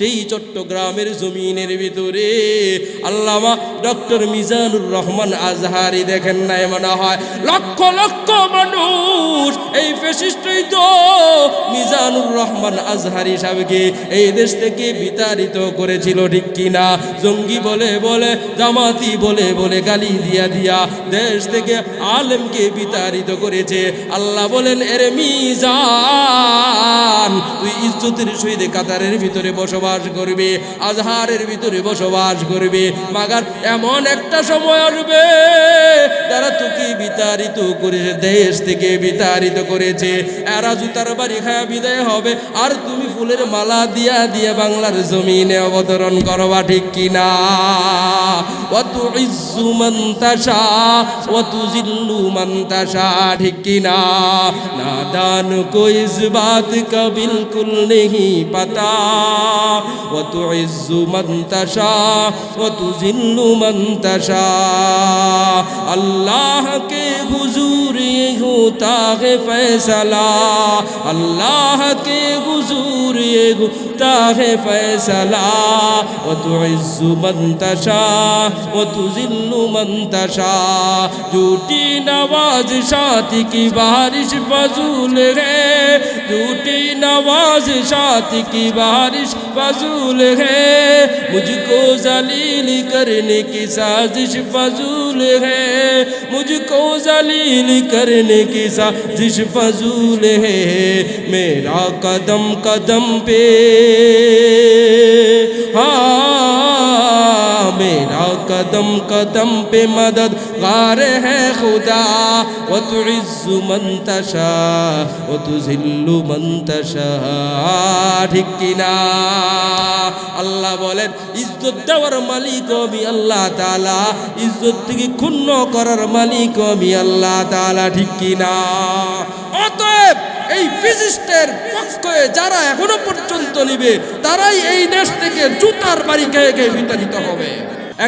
সেই চট্টগ্রামের জমিনের ভিতরে আল্লামা ডক্টর মিজানুর রহমান আজহারি দেখেন নাই মনে হয়। লক্ষ লক্ষ মানুষ এই ফেসিস্টই তো মিজানুর রহমান আজহারি সাহেবকে এই দেশ থেকে বিতাড়িত করেছিল, ঠিক কিনা? জঙ্গি বলে বলে, জামাতি বলে বলে গালি দিয়া দিয়া দেশ থেকে আলেমকে বিতাড়িত করেছে। আল্লাহ বলেন, এর মিজান, তুই ইজ্জতের সহিত কাতারের ভিতরে বসবাস করবে, আজহারের ভিতরে বসবাস করবে, মাগার এমন একটা সময় আসবে তারা তোকে বিতাড়িত করেছে, দেশ থেকে বিতাড়িত করেছে। এরা জুতার বাড়ি খায়া বিদায় হবে, আর তুমি ফুলের মালা দিয়া দিয়ে বাংলার জমিনে অবতরণ করবা ঠিক কিনা? وتعز من تشاء وتذل من تشاء ٹھکنا نادان کو اس بات کا بالکل نہیں پتا وتعز من تشاء وتذل من تشاء اللہ کے حضور یہ ہوتا ہے فیصلہ اللہ کے حضور ये होता है फैसला वो तो इज्जु मंतशा वो तो जिल्लु मंतशा झूठी नवाज़ शादी की बारिश फजूल है झूठी नवाज़ शादी की बारिश फजूल है मुझको जलील करने की साजिश फजूल है मुझको जलील करने की साजिश फजूल है मेरा कदम कदम পে কদম কদম পে پہ গার হ্যাঁ হুদা ও خدا و تعز منتشا و تزل منتشا আল্লাহ বলেন, ইজ্জত দেওয়ার মালিক আমি আল্লাহ তালা ইজ্জত থেকে ক্ষুণ্ণ করার মালিক আমি আল্লাহ তালা ঠিক কিনা অতএব এই ফিজিস্টের পক্ষে যারা এখনও পর্যন্ত নিবে, তারাই এই দেশ থেকে জুতার বাড়ি খেয়ে খেয়ে বিতাড়িত হবে।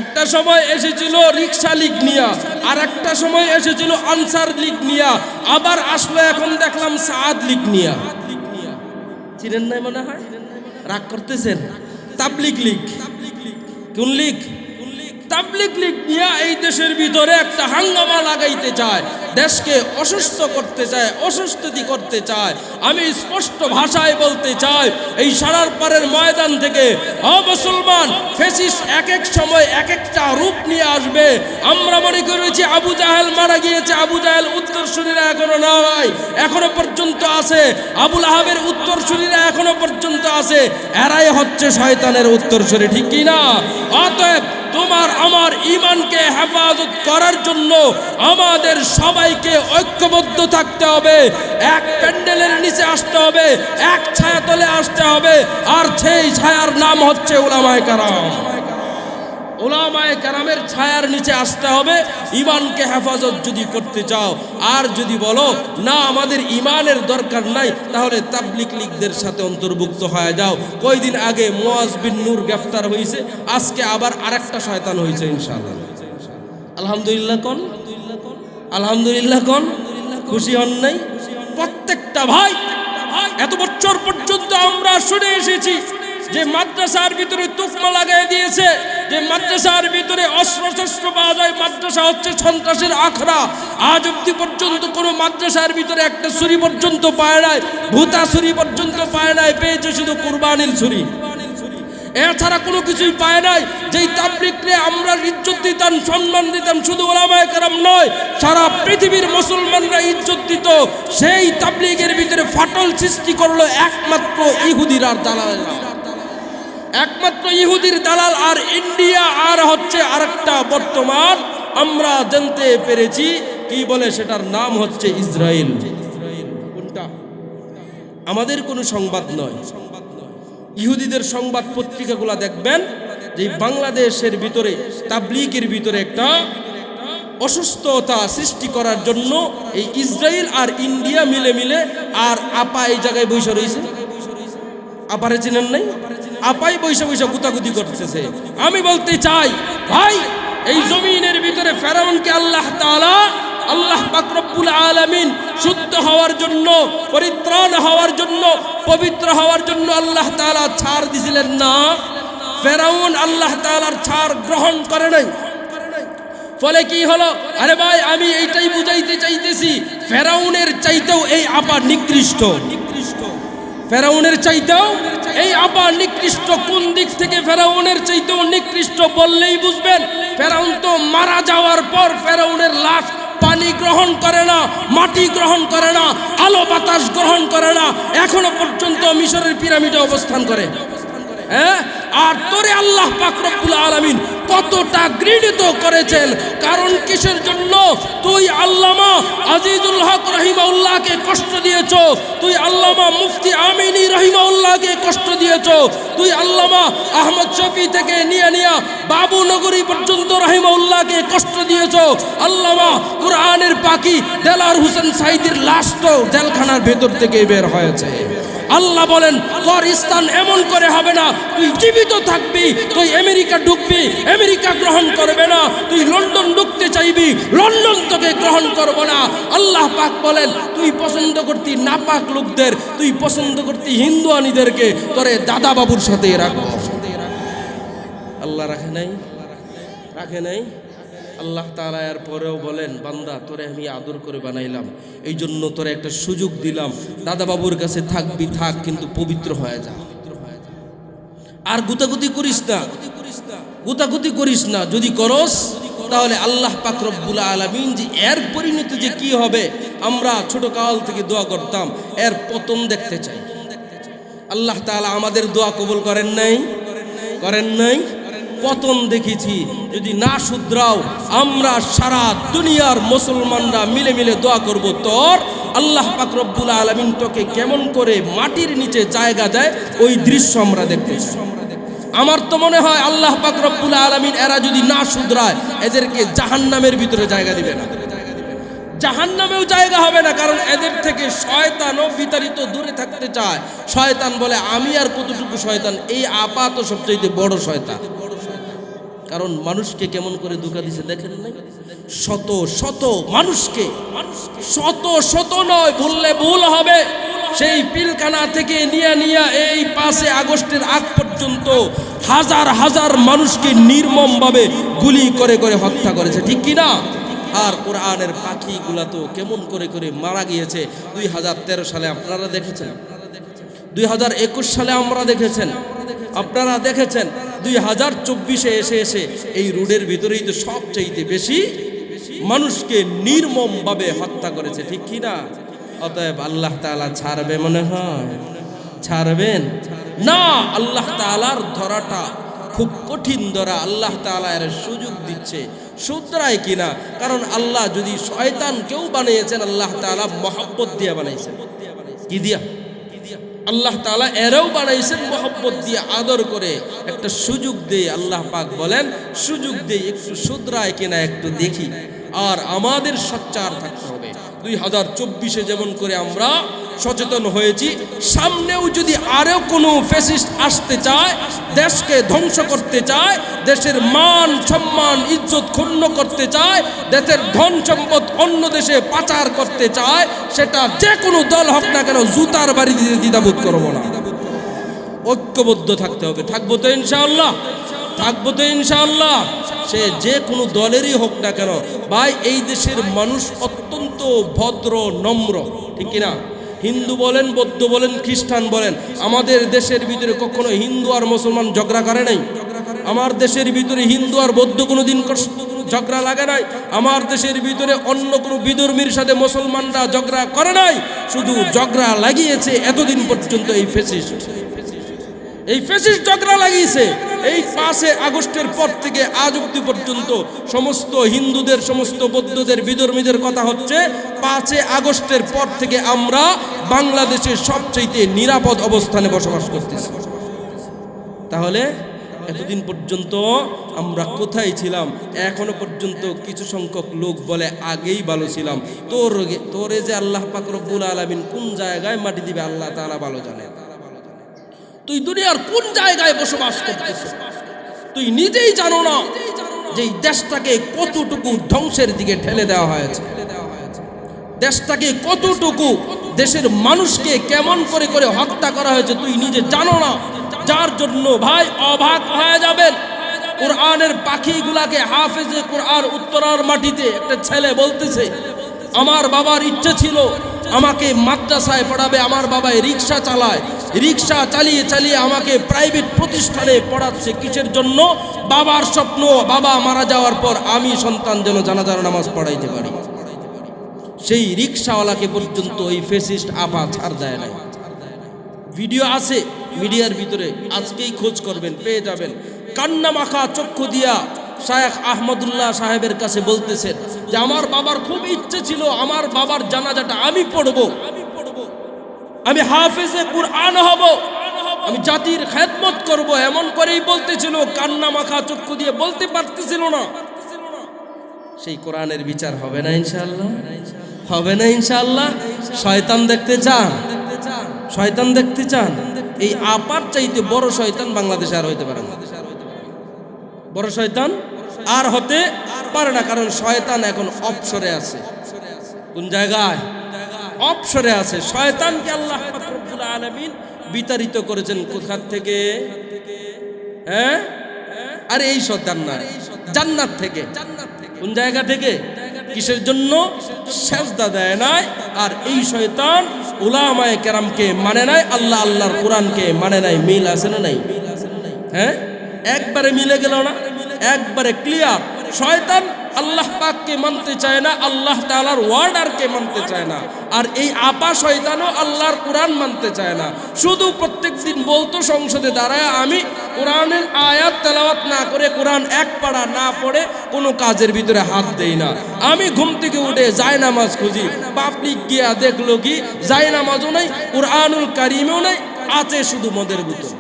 একটা সময় এসেছিল রিক্সা লীগ নিয়া, আর একটা সময় এসেছিল আনসার লীগ নিয়া, আবার আসলো এখন দেখলাম সাদ লীগ নিয়া। চিনেন নাই মনে হয়? রাগ করতেছেন? তাবলিক লীগ। কোন লীগ? তাবলিক লীগ নিয়ে এই দেশের ভিতরে একটা হাঙ্গামা লাগাইতে চায়, দেশকে অসুস্থ করতে চায় অসুস্থতি করতে চায়। আমি স্পষ্ট ভাষায় বলতে চাই, এই সারার পারের ময়দান থেকে, অ মুসলমান, ফেসিস এক এক সময় এক একটা রূপ নিয়ে আসবে। আমরা মনে করেছি আবু জাহেল মারা গিয়েছে, আবু জাহেল উত্তর উত্তরসূরিরা এখনও না হয় এখনও পর্যন্ত আছে। আবুল আহাবের উত্তরসূরিরা এখনও পর্যন্ত আছে। এরাই হচ্ছে শয়তানের উত্তরসূরি, ঠিক কি না? অতএব তোমার আমার ইমানকে হেফাজত করার জন্য আমাদের সবাইকে ঐক্যবদ্ধ থাকতে হবে। এক প্যান্ডেলের নিচে আসতে হবে, এক ছায়া তলে আসতে হবে, আর সেই ছায়ার নাম হচ্ছে ওলামায় কারাম। ওলামায় কারামের ছায়ার নিচে আসতে হবে। ইমানকে হেফাজত যদি করতে চাও, আর যদি বলো, না, আমাদের ইমানের দরকার নাই, তাহলে তাবলিক লীগদের সাথে অন্তর্ভুক্ত হয়ে যাও। কয়দিন আগে মোয়াজ বিন নূর গ্রেফতার হয়েছে, আজকে আবার আরেকটা শয়তান হয়েছে, ইনশাআল্লাহ। আলহামদুলিল্লাহ কোন? আলহামদুলিল্লাহ কোন? খুশি হন নাই? প্রত্যেকটা ভাই, এত বছর পর্যন্ত আমরা শুনে এসেছি যে মাদ্রাসার ভিতরে তুকমা লাগাই দিয়েছে। যে মাদ্রাসার ভিতরে অস্ত্র শস্ত্র পাওয়া যায়, মাদ্রাসা হচ্ছে সন্ত্রাসের আখড়া। আজ অব্দি পর্যন্ত কোনো মাদ্রাসার ভিতরে একটা ছুরি পর্যন্ত পায় নাই, ভূতা ছুরি পর্যন্ত পায় নাই, পেয়েছে শুধু কুরবানির ছুরি। এছাড়া কোনো কিছুই পায় নাই, যেই তাবলিকরে আমরা ইজ্জত দিতাম, সম্মান দিতাম, শুধু ওলামায় কারাম নয়, সারা পৃথিবীর মুসলমানরা ইজ্জত দিত। সেই তাবলিগের ভিতরে ফাটল সৃষ্টি করল একমাত্র ইহুদির আর দালালেরা একমাত্র ইহুদির দালাল আর ইন্ডিয়া আর হচ্ছে আরেকটা বর্তমান। আমরা জানতে পেরেছি, কি বলে সেটার নাম হচ্ছে ইসরায়েল। কোনটা? আমাদের কোনো সংবাদ নয়। ইহুদিদের সংবাদ পত্রিকাগুলো দেখবেন, যে বাংলাদেশের ভিতরে, তাবলিগের ভিতরে একটা অসুস্থতা সৃষ্টি করার জন্য এই ইসরায়েল আর ইন্ডিয়া মিলে মিলে আর আপা এই জায়গায় বৈশা রয়েছে। আপারে চিনেন নাই? আপাই বৈশা বৈশা গুতাগুতি করতেছে। আমি বলতে চাই, ভাই, এই জমিনের ভিতরে ফেরাউনকে আল্লাহ তাআলা, আল্লাহ পাক রব্বুল আলামিন শুদ্ধ হওয়ার জন্য, পরিত্রাণ হওয়ার জন্য, পবিত্র হওয়ার জন্য আল্লাহ তাআলা ছাড় দিছিলেন না। ফেরাউন আল্লাহ তাআলার ছাড় গ্রহণ করে নাই। ফলে কি হলো? আরে ভাই, আমি এইটাই বুঝাইতে চাইতেছি, ফেরাউনের চাইতেও এই আপা নিকৃষ্ট। ফেরাউনের চাইতেও এই আবার নিকৃষ্ট কোন দিক থেকে ফেরাউনের চাইতেও নিকৃষ্ট বললেই বুঝবেন, ফেরাউন তো মারা যাওয়ার পর ফেরাউনের লাশ পানি গ্রহণ করে না, মাটি গ্রহণ করে না, আলো বাতাস গ্রহণ করে না, এখনও পর্যন্ত মিশরের পিরামিডে অবস্থান করে। হ্যাঁ? আর তোরে আল্লাহ পাক রব্বুল আলামিন কতটা ঘৃণিত করেছেন, কারণ কিসের জন্য? তুই আল্লামা আজিজুল হক রহিমাউল্লাহকে কষ্ট দিয়েছ। তুই আল্লামা মুফতি আমিনী রহিমাউল্লাহকে কষ্ট দিয়েছ। তুই আল্লামা আহমদ শফি থেকে নিয়ে নিয়া বাবু নগরী পর্যন্ত রহিমাউল্লাহকে কষ্ট দিয়েছ। আল্লামা কোরআনের পাখি দেলার হোসেন সাইদির লাশ তো জেলখানার ভেতর থেকে বের হয়েছে। আল্লাহ বলেন তোর স্থান এমন করে হবে না, তুই জীবিত থাকবি, তুই আমেরিকা ঢুকবি, আমেরিকা গ্রহণ করবে না, তুই লন্ডন ঢুকতে চাইবি, লন্ডন তোকে গ্রহণ করব না। আল্লাহ পাক বলেন, তুই পছন্দ করতি নাপাক লোকদের, তুই পছন্দ করতি হিন্দু আনিদেরকে তোরে দাদা বাবুর সাথে রাখব। আল্লাহ রাখে নাই? রাখে নাই? আল্লাহ তাআলা এর পরেও বলেন, বান্দা, তোরে আমি আদর করে বানাইলাম। এই জন্য তোরে একটা সুযোগ দিলাম। দাদা বাবুর কাছে থাকবি, থাক, কিন্তু পবিত্র হয়ে যা। আর গুতাগুতি করিস না। গুতাগুতি করিস না। যদি করস, তাহলে আল্লাহ পাক আলামিন যে এর পরিণতি যে কি হবে, আমরা ছোট কাল থেকে দোয়া করতাম। এর পতন দেখতে চাই। আল্লাহ তাআলা আমাদের দোয়া কবুল করেন নাই? করেন নাই? পতন দেখেছি। যদি না শুধরাও, আমরা সারা দুনিয়ার মুসলমানরা মিলে মিলে দোয়া করব। তোর আল্লাহ পাক রব্বুল আলামিন তোকে কেমন করে মাটির নিচে জায়গা দেয়, ওই দৃশ্য আমরা দেখতেছি আমার তো মনে হয় আল্লাহ পাক রব্বুল আলামিন এরা যদি না শুধরায়, এদেরকে জাহান্নামের ভিতরে জায়গা দিবে না। জাহান্নামেও জায়গা হবে না, কারণ এদের থেকে শয়তানও বিতাড়িত দূরে থাকতে চায়। শয়তান বলে, আমি আর কতটুকু শয়তান? এই আপাত সবচেয়ে বড় শয়তান। কারণ মানুষকে কেমন করে ধোকা দিছে দেখেন নাই? শত শত মানুষকে, শত শত নয়, বললে ভুল হবে। সেই পিলখানা থেকে নিয়ে নিয়ে এই পাঁচে আগস্টের আগ পর্যন্ত হাজার হাজার মানুষকে নির্মমভাবে গুলি করে করে হত্যা করেছে, ঠিক কি না? আর কোরআনের পাখিগুলা তো কেমন করে করে মারা গিয়েছে। দুই হাজার তেরো সালে আপনারা দেখেছেন। দুই হাজার একুশ সালে আমরা দেখেছেন। আপনারা দেখেছেন। দুই হাজার চব্বিশে এসে এসে এই রোডের ভিতরেই তো সবচাইতে বেশি মানুষকে নির্মমভাবে হত্যা করেছে, ঠিক কি না? অতএব আল্লাহ তাআলা ছাড়বে মনে হয়? ছাড়বেন? না, আল্লাহ তাআলার ধরাটা খুব কঠিন ধরা, আল্লাহ তাআলা এর সুযোগ দিচ্ছে। শুধরায় কিনা কারণ আল্লাহ যদি শয়তান কেউ বানিয়েছেন, আল্লাহ তাআলা মহব্বত দিয়ে বানাইছেন। কি দিয়া? আল্লাহ তালা এরাও বানাইছেন মোহাম্মত দিয়ে, আদর করে, একটা সুযোগ দিয়ে আল্লাহ পাক বলেন, সুযোগ দিয়ে একটু শুধরায় কিনা একটু দেখি। আর আমাদের সচ্চার থাকতে হবে। দুই হাজার চব্বিশে যেমন করে আমরা সচেতন হয়েছি। সামনেও যদি আরও কোনো ফেসিস্ট আসতে চায়, দেশকে ধ্বংস করতে চায়, দেশের মান, সম্মান, ইজ্জত ক্ষুণ্ণ করতে চায়, দেশের ধন সম্পদ অন্য দেশে পাচার করতে চায়, সেটা যে কোনো দল হোক না কেন জুতার বাড়ি দিতে দ্বিধাবোধ করব না। ঐক্যবদ্ধ থাকতে হবে। থাকব তো ইনশাআল্লাহ। থাকব তো ইনশাআল্লাহ। সে যে কোনো দলেরই হোক না কেন, ভাই, এই দেশের মানুষ অত্যন্ত ভদ্র, নম্র, ঠিক কিনা? হিন্দু বলেন, বৌদ্ধ বলেন, খ্রিস্টান বলেন, আমাদের দেশের ভিতরে কখনো হিন্দু আর মুসলমান ঝগড়া করে নাই। আমার দেশের ভিতরে হিন্দু আর বৌদ্ধ কোনো দিন ঝগড়া লাগে নাই। আমার দেশের ভিতরে অন্য কোনো বিধর্মীর সাথে মুসলমানরা ঝগড়া করে নাই। শুধু ঝগড়া লাগিয়েছে, এতদিন পর্যন্ত এই ফেসিস্ট এই ফেসিস ঝগড়া লাগিয়েছে। এই পাঁচে আগস্টের পর থেকে আজ অব্দি পর্যন্ত সমস্ত হিন্দুদের, সমস্ত বৌদ্ধদের, বিধর্মীদের কথা হচ্ছে, পাঁচে আগস্টের পর থেকে আমরা বাংলাদেশের সবচেয়ে নিরাপদ অবস্থানে বসবাস করতেছি। তাহলে এতদিন পর্যন্ত আমরা কোথায় ছিলাম? এখনও পর্যন্ত কিছু সংখ্যক লোক বলে আগেই ভালো ছিলাম। তোর তোরে যে আল্লাহ পাক রব্বুল আলামিন কোন জায়গায় মাটি দিবে, আল্লাহ তাআলা ভালো জানেন। তুই দুনিয়ার কোন জায়গায় বসবাস করতেছ? তুই নিজেই জানো না যে এই দেশটাকে কতটুকু ধ্বংসের দিকে ঠেলে দেওয়া হয়েছে। দেশটাকে কতটুকু দেশের মানুষকে কেমন করে করে হত্যা করা হয়েছে তুই নিজে জানো না। যার জন্য ভাই অবাক হয়ে যাবেন। কোরআনের পাখিগুলাকে হাফেজে কোরআন উত্তরার মাটিতে একটা ছেলে বলতেছে, আমার বাবার ইচ্ছে ছিল আমাকে মাদ্রাসায় পড়াবে, আমার বাবাই রিক্সা চালায়। রিক্সা চালিয়ে চালিয়ে আমাকে প্রাইভেট প্রতিষ্ঠানে পড়াচ্ছে কিসের জন্য? বাবার স্বপ্ন, বাবা মারা যাওয়ার পর আমি সন্তান যেন জানাজার নামাজ পড়াইতে পারি। সেই রিক্সাওয়ালাকে পর্যন্ত ওই ফেসিস্ট আপা ছাড় দেয় নাই। ভিডিও আছে, মিডিয়ার ভিতরে। আজকেই খোঁজ করবেন, পেয়ে যাবেন। কান্না মাখা চক্ষু দিয়া শায়েখ আহমদুল্লাহ সাহেবের কাছে বলতেছেন যে আমার বাবার খুব ইচ্ছে ছিল, আমার বাবার জানাজাটা আমি পড়ব। আমি হাফেজে কুরআন হব। আমি জাতির খেদমত করব। এমন করেই বলতেছিল, কান্না মাখা চক্ষু দিয়ে বলতে পারতেছিল না। সেই কোরআনের বিচার হবে না ইনশাআল্লাহ। হবে না ইনশাআল্লাহ। শয়তান দেখতে চান? শয়তান দেখতে চান? এই আপার চাইতে বড় শয়তান বাংলাদেশে আর হইতে পারে না। বড় শয়তান আর হতে পারে না, কারণ শয়তান এখন অপসরে আছে। কোন জায়গায়? অপসরে আছে। শয়তানকে আল্লাহ আলামিন বিতাড়িত করেছেন কোথার থেকে? হ্যাঁ? আর এই শয়তান না জান্নাত থেকে। কোন জায়গা থেকে? কিসের জন্য? সেজদা দেয় নাই। আর এই শয়তান উলামায়ে কেরামকে মানে নাই, আল্লাহ আল্লাহর কোরআনকে মানে নাই। মিল আছে না নাই? হ্যাঁ? একবারে মিলে গেল না? একবারে ক্লিয়ার শয়তান আল্লাহ পাককে মানতে চায় না, আল্লাহ তাআলার ওয়ার্ডারকে মানতে চায় না। আর এই আপা শয়তানও আল্লাহর কোরআন মানতে চায় না। শুধু প্রত্যেকদিন বলতো সংসদে দাঁড়ায়, আমি কোরআনের আয়াত তেলাওয়াত না করে কোরআন এক পাড়া না পড়ে কোনো কাজের ভিতরে হাত দেই না। আমি ঘুম থেকে উঠে যায় নামাজ খুঁজি। পাবলিক গিয়া দেখল কি? যায় নামাজও নাই, কোরআনুল কারিমেও নাই, আছে শুধু মদের বোতল।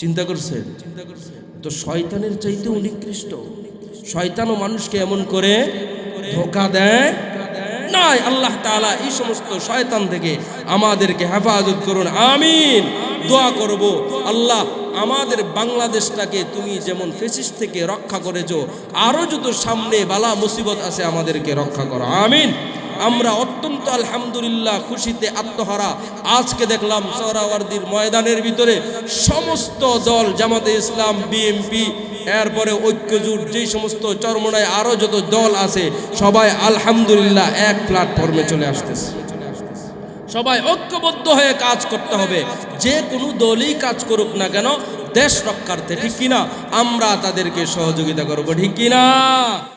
চিন্তা করছেন চিন্তা করছেন? তো শয়তানের চাইতে নিকৃষ্ট শয়তানও মানুষকে এমন করে ধোকা দেয়, নাই আল্লাহ তাআলা এই সমস্ত শয়তান থেকে আমাদেরকে হেফাজত করুন, আমিন। দোয়া করব, আল্লাহ আমাদের বাংলাদেশটাকে তুমি যেমন ফেসিস থেকে রক্ষা করেছ আরও যত সামনে বালা মুসিবত আছে আমাদেরকে রক্ষা করো, আমিন। আমরা অত্যন্ত আলহামদুলিল্লাহ খুশিতে আত্মহারা। আজকে দেখলাম সহরাওয়ার্দির ময়দানের ভিতরে সমস্ত দল, জামাতে ইসলাম বিএমপি এরপরে ঐক্যজোট যেই সমস্ত চরমনায় আরও যত দল আছে, সবাই আলহামদুলিল্লাহ এক প্ল্যাটফর্মে চলে আসতেছে। সবাই ঐক্যবদ্ধ হয়ে কাজ করতে হবে। যে কোনো দলই কাজ করুক না কেন, দেশ রক্ষার্থে ঠিক কিনা, আমরা তাদেরকে সহযোগিতা করব ঠিক কিনা?